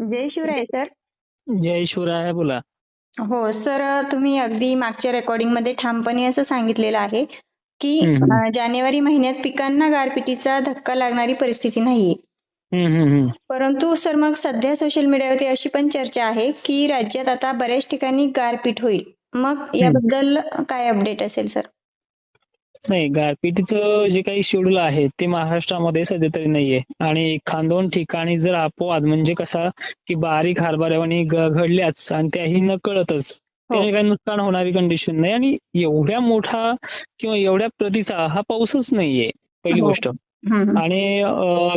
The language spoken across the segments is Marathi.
जय शिवराय सर. जय शिवराय बोला. हो सर तुम्ही अगदी मागच्या रेकॉर्डिंगमध्ये ठामपणे असं सांगितलेलं आहे की जानेवारी महिन्यात पिकांना गारपिटीचा धक्का लागणारी परिस्थिती नाहीये. परंतु सर मग सध्या सोशल मीडियावरती अशी पण चर्चा आहे की राज्यात आता बऱ्याच ठिकाणी गारपीट होईल. मग याबद्दल काय अपडेट असेल सर? नाही गारपिटीचं जे काही शेड्यूल आहे ते महाराष्ट्रामध्ये सध्या तरी नाहीये आणि खांदोन ठिकाणी जर आपोआप म्हणजे कसा की बारीक हरभऱ्यावानी ग- घडल्याच आणि त्याही न कळतच त्याने काही नुकसान होणारी कंडिशन नाही आणि एवढ्या मोठा किंवा एवढ्या प्रतीचा हा पाऊसच नाहीये पहिली हो. गोष्ट. आणि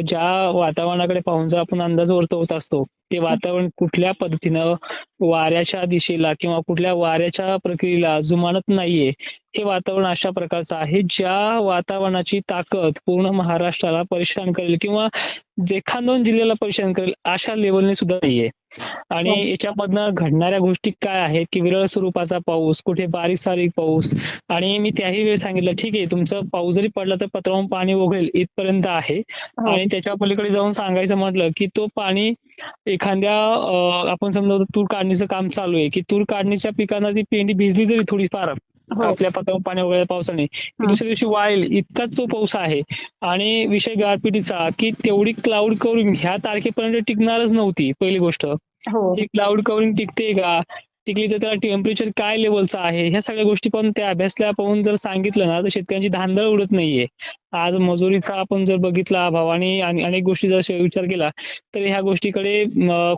ज्या वातावरणाकडे पाहून जर आपण अंदाज वर्तवत असतो ते वातावरण कुठल्या पद्धतीनं वाऱ्याच्या दिशेला किंवा कुठल्या वाऱ्याच्या प्रक्रियेला जुमानत नाहीये हे वातावरण अशा प्रकारचं आहे ज्या वातावरणाची ताकद पूर्ण महाराष्ट्राला परेशान करेल किंवा जे खानदोन जिल्ह्याला परेशान करेल अशा लेवलने सुद्धा नाहीये. आणि हो. याच्यामधनं घडणाऱ्या गोष्टी काय आहेत की विरळ स्वरूपाचा पाऊस कुठे बारीक सारीक पाऊस आणि मी त्याही वेळी सांगितलं ठीक आहे तुमचं पाऊस जरी पडला तर पत्रावून पाणी ओघळेल इथपर्यंत आहे हो. आणि त्याच्या पलीकडे जाऊन सांगायचं म्हटलं की तो पाणी एखाद्या आपण समजा तूर काढणीचं काम चालू आहे की तूर काढणीच्या पिकांना ती पेंडी भिजली जरी थोडीफार. आपल्या पत्रावून पाणी वगैरे पावसाने. हा. दुसऱ्या दिवशी वाळेल इतकाच तो पाऊस आहे. आणि विषय गारपिटीचा की तेवढी क्लाउड कव्हरिंग ह्या तारखेपर्यंत टिकणारच नव्हती पहिली गोष्ट. हो. क्लाउड कव्हरिंग टिकते का? टिकली तर त्याला टेम्परेचर काय लेवलचं आहे? ह्या सगळ्या गोष्टी पण त्या अभ्यासल्या पाहून जर सांगितलं ना तर शेतकऱ्यांची धांदळ उडत नाहीये. आज मजुरीचा आपण जर बघितला भाव आणि आणि अनेक गोष्टी जर विचार केला तर ह्या गोष्टीकडे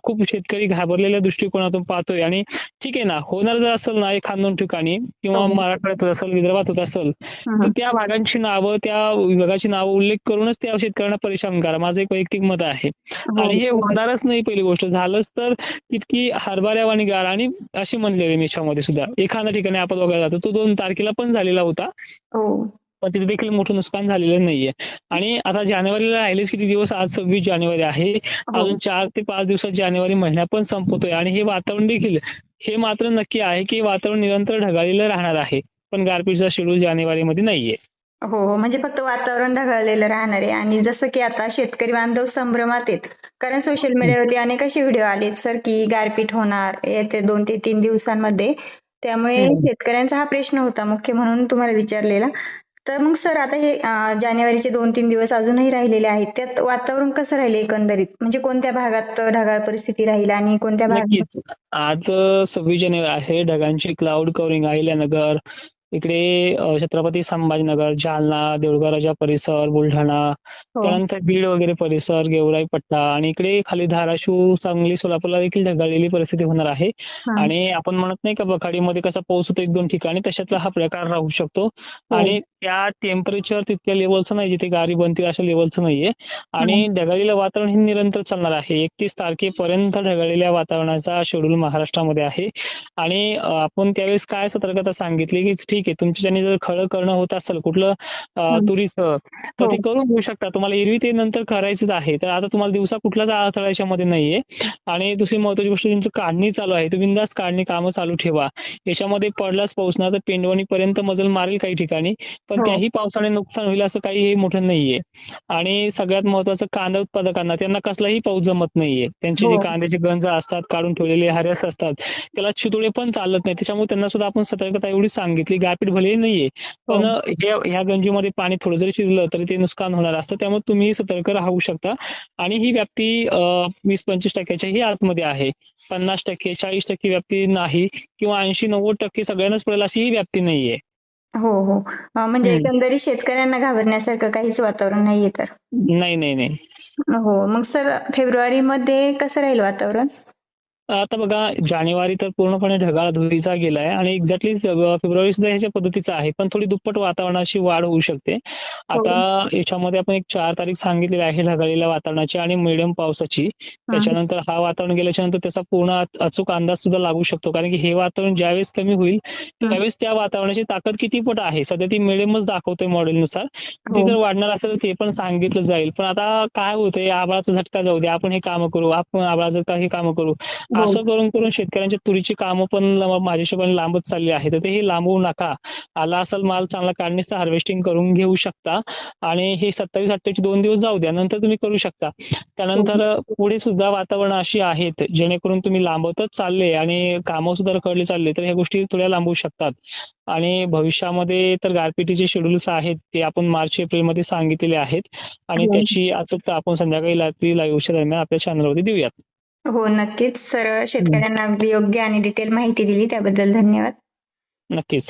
खूप शेतकरी घाबरलेल्या दृष्टिकोनातून पाहतोय. आणि ठीक आहे ना होणार जर असेल ना एक खानदोन ठिकाणी किंवा हो. मराठवाड्यात होत असेल विदर्भात होत असेल तर. त्या भागांची नावं त्या विभागाची नावं उल्लेख करूनच त्या शेतकऱ्यांना परेशान करा. माझं एक वैयक्तिक मत आहे. आणि हे हो. होणारच नाही पहिली गोष्ट. झालंच तर इतकी हरभऱ्यावानी गार आणि अशी म्हणलेली मी याच्यामध्ये सुद्धा. एखाद्या ठिकाणी आपण बघायला जातो तो दोन तारखेला पण झालेला होता. हो. पण तिथे देखील मोठं नुकसान झालेलं नाहीये. आणि आता जानेवारीला राहिलेच किती दिवस? आज सव्वीस जानेवारी आहे. हो. अजून चार ते पाच दिवसात जानेवारी महिना पण संपतोय. आणि हे वातावरण देखील हे मात्र नक्की आहे की वातावरण निरंतर ढगाळलेलं राहणार आहे. पण गारपीटचा शेड्यूल जानेवारीमध्ये नाहीये. हो हो. म्हणजे फक्त वातावरण ढगाळलेलं राहणार आहे. आणि जसं की आता शेतकरी बांधव संभ्रमात आहेत. कारण सोशल मीडियावरती अनेक असे व्हिडिओ आलेत सर की गारपीट होणार येत्या दोन ते तीन दिवसांमध्ये. त्यामुळे. शेतकऱ्यांचा हा प्रश्न होता मुख्य म्हणून तुम्हाला विचारलेला. तर मग सर आता हे जानेवारीचे दोन तीन दिवस अजूनही राहिलेले आहेत. त्यात वातावरण कसं राहिले एकंदरीत? म्हणजे कोणत्या भागात ढगाळ परिस्थिती राहील आणि कोणत्या भागात? आज सव्वीस जानेवारी आहे. ढगांची क्लाउड कव्हरिंग अहिल्यानगर. इकडे छत्रपती संभाजीनगर जालना देऊळगावराजा परिसर बुलढाणा हो. त्यानंतर बीड वगैरे परिसर गेवराई पट्टा आणि इकडे खाली धाराशिव सांगली सोलापूरला देखील ढगाळलेली परिस्थिती होणार आहे. हा. आणि आपण म्हणत नाही का बखाडीमध्ये कसा पाऊस होतो एक दोन ठिकाणी तशातला हा प्रकार राहू शकतो. हो. आणि त्या टेम्परेचर तितक्या लेवलचं नाही जिथे गारी बनतील अशा लेवलचं नाहीये. आणि ढगाळलेलं वातावरण हे निरंतर चालणार आहे. एकतीस तारखेपर्यंत ढगाळलेल्या वातावरणाचा शेड्यूल महाराष्ट्रामध्ये आहे. आणि आपण त्यावेळेस काय सतर्कता सांगितली की ठीक आहे. तुमच्याच्याने जर खळं करणं होत असेल कुठलं. तुरीचं तर हो. ते करून घेऊ शकता. तुम्हाला एरवी ते नंतर करायचंच आहे. तर आता तुम्हाला दिवसा कुठलाच अडथळा याच्यामध्ये नाहीये. आणि दुसरी महत्वाची गोष्ट त्यांची काढणी चालू आहे. तुम्ही बिंदास काढणी कामं चालू ठेवा. याच्यामध्ये पडलाच पाऊस ना तर पेंडवणी पर्यंत मजल मारेल काही ठिकाणी. पण हो. त्याही पावसाने नुकसान होईल असं काही हे मोठं नाहीये. आणि सगळ्यात महत्वाचं कांदा उत्पादकांना त्यांना कसलाही पाऊस जमत नाहीये. त्यांचे जे हो. कांद्याचे गंज असतात काढून ठेवलेले हऱ्यास असतात त्याला चितोडे पण चालत नाही. त्याच्यामुळे त्यांना सुद्धा आपण सतर्कता एवढी सांगितली. गारपीट भलेही नाहीये. पण हो. ह्या ह्या गंजीमध्ये पाणी थोडं जरी शिरलं तरी ते नुकसान होणार असतं. त्यामुळे तुम्ही सतर्क राहू शकता. आणि ही व्याप्ती वीस पंचवीस टक्क्याच्या ही आतमध्ये आहे. पन्नास टक्के चाळीस टक्के व्याप्ती नाही किंवा ऐंशी नव्वद टक्के सगळ्यांनाच पडेल अशी ही व्याप्ती नाहीये. हो हो. म्हणजे. एकंदरीत शेतकऱ्यांना घाबरण्यासारखं काहीच वातावरण नाहीये तर. नाही नाही नाही. हो. मग सर फेब्रुवारी मध्ये कसं राहील वातावरण? आता बघा जानेवारी तर पूर्णपणे ढगाळ धुळीचा गेलाय आणि एक्झॅक्टली फेब्रुवारी सुद्धा ह्याच्या पद्धतीचा आहे पण थोडी दुप्पट वातावरणाची वाढ होऊ शकते. आता याच्यामध्ये आपण एक चार तारीख सांगितलेली आहे ढगाळलेल्या वातावरणाची आणि मिडियम पावसाची. त्याच्यानंतर हा वातावरण गेल्याच्यानंतर त्याचा पूर्ण अच- अचूक अंदाज सुद्धा लागू शकतो कारण की हे वातावरण ज्यावेळेस कमी होईल त्यावेळेस त्या वातावरणाची ताकद किती पट आहे? सध्या ती मिडियमच दाखवते मॉडेलनुसार ती हो. जर वाढणार असेल तर ते पण सांगितलं जाईल. पण आता काय होतंय? आबाळाचा झटका जाऊ दे आपण हे काम करू आपण आबाळाचं काही काम करू. हो. असं करून करून शेतकऱ्यांच्या तुरीची कामं पण माझ्या हिशोबाने लांबच चालली आहे तर ते हे लांबवू नका. आला असेल माल चांगला काढणीच हार्वेस्टिंग करून घेऊ शकता. आणि हे सत्तावीस अठ्ठावीस दोन दिवस जाऊ द्या. नंतर तुम्ही करू शकता. त्यानंतर पुढे सुद्धा वातावरण अशी आहेत जेणेकरून तुम्ही लांबवतच चालले आणि कामं सुद्धा रखडली चालले तर ह्या गोष्टी थोड्या लांबवू शकतात. आणि भविष्यामध्ये तर गारपिटीचे शेड्यूल्स आहेत ते आपण मार्च एप्रिलमध्ये सांगितलेले आहेत. आणि हो. त्याची अचूकता आपण संध्याकाळी रात्री लाईव्हच्या दरम्यान आपल्या चॅनलवरती देऊयात. हो नक्कीच. सर शेतकऱ्यांना अगदी योग्य आणि डिटेल माहिती दिली त्याबद्दल धन्यवाद. नक्कीच.